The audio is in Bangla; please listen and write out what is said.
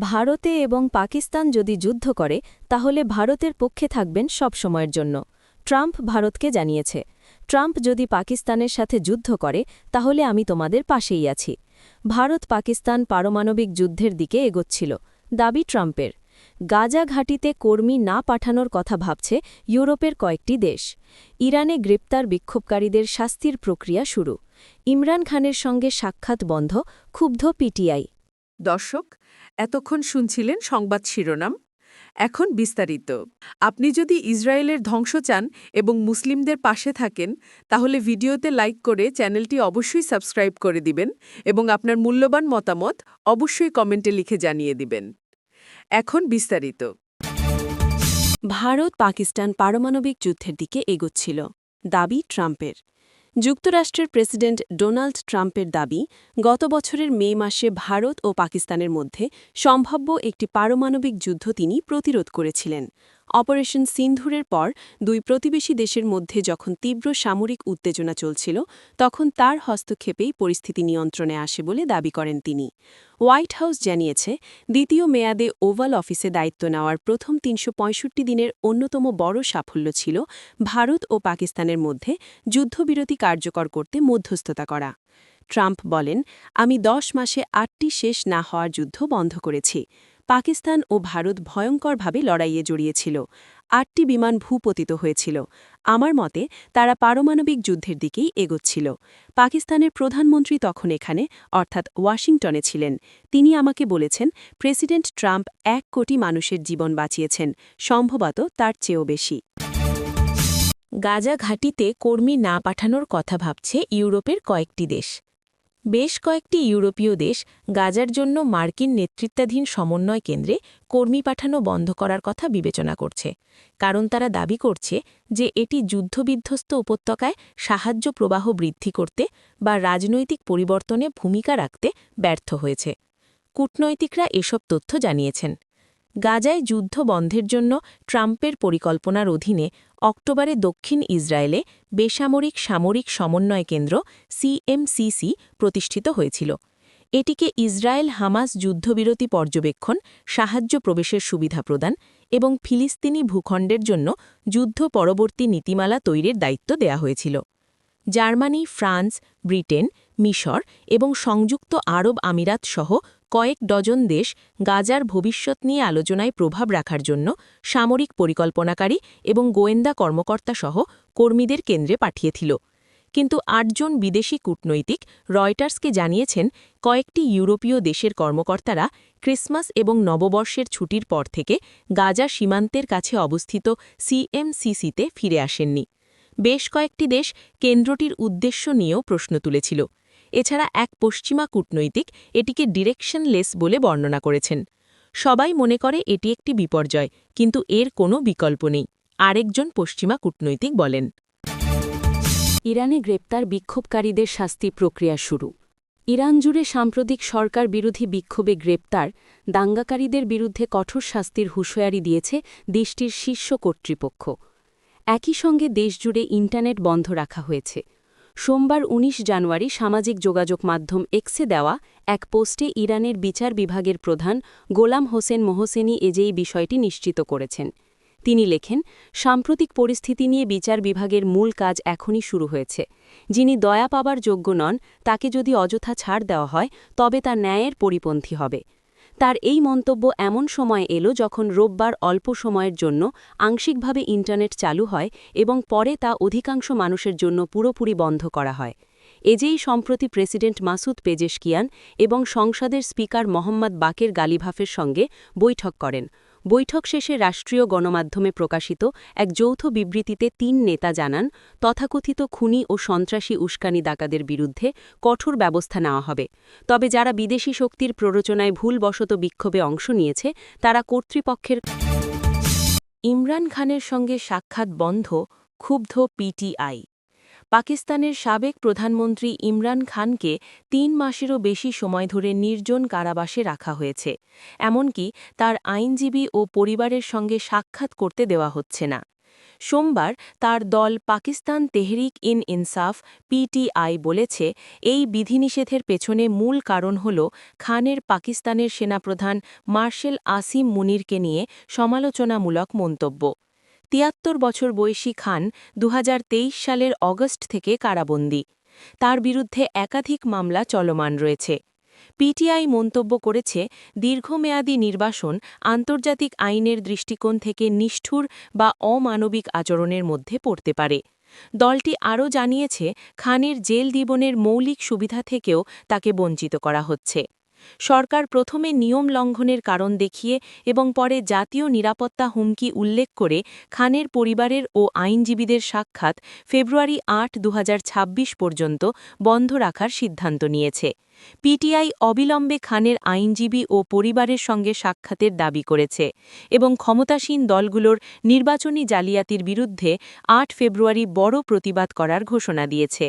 ভারতে এবং পাকিস্তান যদি যুদ্ধ করে, তাহলে ভারতের পক্ষে থাকবেন সব সময়ের জন্য। ট্রাম্প ভারতকে জানিয়েছে, ট্রাম্প যদি পাকিস্তানের সাথে যুদ্ধ করে, তাহলে আমি তোমাদের পাশেই আছি। ভারত পাকিস্তান পারমাণবিক যুদ্ধের দিকে এগোচ্ছিল। দাবি ট্রাম্পের। গাজা ঘাঁটিতে কর্মী না পাঠানোর কথা ভাবছে ইউরোপের কয়েকটি দেশ। ইরানে গ্রেপ্তার বিক্ষোভকারীদের শাস্তির প্রক্রিয়া শুরু। ইমরান খানের সঙ্গে সাক্ষাৎ বন্ধ, ক্ষুব্ধ পিটিআই। দর্শক, এতক্ষণ শুনছিলেন সংবাদ শিরোনাম। এখন বিস্তারিত। আপনি যদি ইসরায়েলের ধ্বংস চান এবং মুসলিমদের পাশে থাকেন, তাহলে ভিডিওতে লাইক করে চ্যানেলটি অবশ্যই সাবস্ক্রাইব করে দিবেন এবং আপনার মূল্যবান মতামত অবশ্যই কমেন্টে লিখে জানিয়ে দিবেন। এখন বিস্তারিত। ভারত পাকিস্তান পারমাণবিক যুদ্ধের দিকে এগোচ্ছিল। দাবি ট্রাম্পের। যুক্তরাষ্ট্রের প্রেসিডেন্ট ডোনাল্ড ট্রাম্পের দাবি, গত বছরের মে মাসে ভারত ও পাকিস্তানের মধ্যে সম্ভাব্য একটি পারমাণবিক যুদ্ধ তিনি প্রতিরোধ করেছিলেন। অপারেশন সিন্ধুরের পর দুই প্রতিবেশী দেশের মধ্যে যখন তীব্র সামরিক উত্তেজনা চলছিল, তখন তার হস্তক্ষেপেই পরিস্থিতি নিয়ন্ত্রণে আসে বলে দাবি করেন তিনি। হোয়াইট হাউস জানিয়েছে, দ্বিতীয় মেয়াদে ওভাল অফিসে দায়িত্ব নেওয়ার প্রথম তিনশো পঁয়ষট্টি দিনের অন্যতম বড় সাফল্য ছিল ভারত ও পাকিস্তানের মধ্যে যুদ্ধবিরতি কার্যকর করতে মধ্যস্থতা করা। ট্রাম্প বলেন, আমি দশ মাসে আটটি শেষ না হওয়ার যুদ্ধ বন্ধ করেছি। পাকিস্তান ও ভারত ভয়ঙ্করভাবে লড়াইয়ে জড়িয়েছিল। আটটি বিমান ভূপতিত হয়েছিল। আমার মতে, তারা পারমাণবিক যুদ্ধের দিকেই এগোচ্ছিল। পাকিস্তানের প্রধানমন্ত্রী তখন এখানে, অর্থাৎ ওয়াশিংটনে ছিলেন। তিনি আমাকে বলেছেন, প্রেসিডেন্ট ট্রাম্প এক কোটি মানুষের জীবন বাঁচিয়েছেন, সম্ভবত তার চেয়েও বেশি। গাজা ঘাঁটিতে কর্মী না পাঠানোর কথা ভাবছে ইউরোপের কয়েকটি দেশ। বেশ কয়েকটি ইউরোপীয় দেশ গাজার জন্য মার্কিন নেতৃত্বাধীন সমন্বয় কেন্দ্রে কর্মী পাঠানো বন্ধ করার কথা বিবেচনা করছে, কারণ তারা দাবি করছে যে এটি যুদ্ধবিধ্বস্ত উপত্যকায় সাহায্য প্রবাহ বৃদ্ধি করতে বা রাজনৈতিক পরিবর্তনে ভূমিকা রাখতে ব্যর্থ হয়েছে। কূটনৈতিকরা এসব তথ্য জানিয়েছেন। গাজায় যুদ্ধ বন্ধের জন্য ট্রাম্পের পরিকল্পনার অধীনে অক্টোবরে দক্ষিণ ইসরায়েলে বেসামরিক সামরিক সমন্বয় কেন্দ্র সিএমসিসি প্রতিষ্ঠিত হয়েছিল। এটিকে ইসরায়েল হামাস যুদ্ধবিরতি পর্যবেক্ষণ, সাহায্য প্রবেশের সুবিধা প্রদান এবং ফিলিস্তিনি ভূখণ্ডের জন্য যুদ্ধ পরবর্তী নীতিমালা তৈরির দায়িত্ব দেয়া হয়েছিল। জার্মানি, ফ্রান্স, ব্রিটেন, মিশর এবং সংযুক্ত আরব আমিরাত সহ কয়েক ডজন দেশ গাজার ভবিষ্যৎ নিয়ে আলোচনায় প্রভাব রাখার জন্য সামরিক পরিকল্পনাকারী এবং গোয়েন্দা কর্মকর্তাসহ কর্মীদের কেন্দ্রে পাঠিয়েছিল। কিন্তু আটজন বিদেশি কূটনৈতিক রয়টার্সকে জানিয়েছেন, কয়েকটি ইউরোপীয় দেশের কর্মকর্তারা ক্রিসমাস এবং নববর্ষের ছুটির পর থেকে গাজা সীমান্তের কাছে অবস্থিত সিএমসিসিতে ফিরে আসেননি। বেশ কয়েকটি দেশ কেন্দ্রটির উদ্দেশ্য নিয়েও প্রশ্ন তুলেছিল। এছাড়া এক পশ্চিমা কূটনৈতিক এটিকে ডিরেকশনলেস বলে বর্ণনা করেছেন। সবাই মনে করে এটি একটি বিপর্যয়, কিন্তু এর কোনো বিকল্প নেই, আরেকজন পশ্চিমা কূটনৈতিক বলেন। ইরানে গ্রেপ্তার বিক্ষোভকারীদের শাস্তি প্রক্রিয়া শুরু। ইরান জুড়ে সাম্প্রতিক সরকার বিরোধী বিক্ষোভে গ্রেপ্তার, দাঙ্গাকারীদের বিরুদ্ধে কঠোর শাস্তির হুঁশিয়ারি দিয়েছে দেশটির শীর্ষ কর্তৃপক্ষ। একই সঙ্গে দেশজুড়ে ইন্টারনেট বন্ধ রাখা হয়েছে। সোমবার ১৯ জানুয়ারি সামাজিক যোগাযোগ মাধ্যম এক্সে দেওয়া এক পোস্টে ইরানের বিচার বিভাগের প্রধান গোলাম হোসেন মোহসেনি এজেই বিষয়টি নিশ্চিত করেছেন। তিনি লেখেন, সাম্প্রতিক পরিস্থিতি নিয়ে বিচার বিভাগের মূল কাজ এখনই শুরু হয়েছে। যিনি দয়া পাবার যোগ্য নন, তাকে যদি অযথা ছাড় দেওয়া হয়, তবে তা ন্যায়ের পরিপন্থী হবে। তার এই মন্তব্য এমন সময় এলো যখন রোববার অল্প সময়ের জন্য আংশিকভাবে ইন্টারনেট চালু হয় এবং পরে তা অধিকাংশ মানুষের জন্য পুরোপুরি বন্ধ করা হয়। এজেই সম্প্রতি প্রেসিডেন্ট মাসুদ পেজেশকিয়ান এবং সংসদের স্পিকার মোহাম্মদ বাকের গালিভাফের সঙ্গে বৈঠক করেন। বৈঠক শেষে রাষ্ট্রীয় গণমাধ্যমে প্রকাশিত এক যৌথ বিবৃতিতে তিন নেতা জানান, তথাকথিত খুনি ও সন্ত্রাসী উস্কানি ডাকাদের বিরুদ্ধে কঠোর ব্যবস্থা নেওয়া হবে। তবে যারা বিদেশি শক্তির প্ররোচনায় ভুলবশত বিক্ষোভে অংশ নিয়েছে, তারা কর্তৃপক্ষের ইমরান খানের সঙ্গে সাক্ষাৎ বন্ধ, ক্ষুব্ধ পিটিআই পাকিস্তানের সাবেক প্রধানমন্ত্রী ইমরান খানকে তিন মাসেরও বেশি সময় ধরে নির্জন কারাবাসে রাখা হয়েছে। এমনকি তার আইনজীবী ও পরিবারের সঙ্গে সাক্ষাৎ করতে দেওয়া হচ্ছে না। সোমবার তার দল পাকিস্তান তেহরিক ইন ইনসাফ, পিটিআই বলেছে, এই বিধিনিষেধের পেছনে মূল কারণ হল খানের পাকিস্তানের সেনাপ্রধান মার্শেল আসিম মুনিরকে নিয়ে সমালোচনামূলক মন্তব্য। তিয়াত্তর বছর বয়সী খান দু হাজার তেইশ সালের অগস্ট থেকে কারাবন্দী। তার বিরুদ্ধে একাধিক মামলা চলমান রয়েছে। পিটিআই মন্তব্য করেছে, দীর্ঘমেয়াদী নির্বাসন আন্তর্জাতিক আইনের দৃষ্টিকোণ থেকে নিষ্ঠুর বা অমানবিক আচরণের মধ্যে পড়তে পারে। দলটি আরও জানিয়েছে, খানের জেল জীবনের মৌলিক সুবিধা থেকেও তাকে বঞ্চিত করা হচ্ছে। সরকার প্রথমে নিয়ম লঙ্ঘনের কারণ দেখিয়ে এবং পরে জাতীয় নিরাপত্তা হুমকি উল্লেখ করে খানের পরিবারের ও আইনজীবীদের সাক্ষাৎ ফেব্রুয়ারি আট দু পর্যন্ত বন্ধ রাখার সিদ্ধান্ত নিয়েছে। পিটিআই অবিলম্বে খানের আইনজীবী ও পরিবারের সঙ্গে সাক্ষাতের দাবি করেছে এবং ক্ষমতাসীন দলগুলোর নির্বাচনী জালিয়াতির বিরুদ্ধে আট ফেব্রুয়ারি বড় প্রতিবাদ করার ঘোষণা দিয়েছে।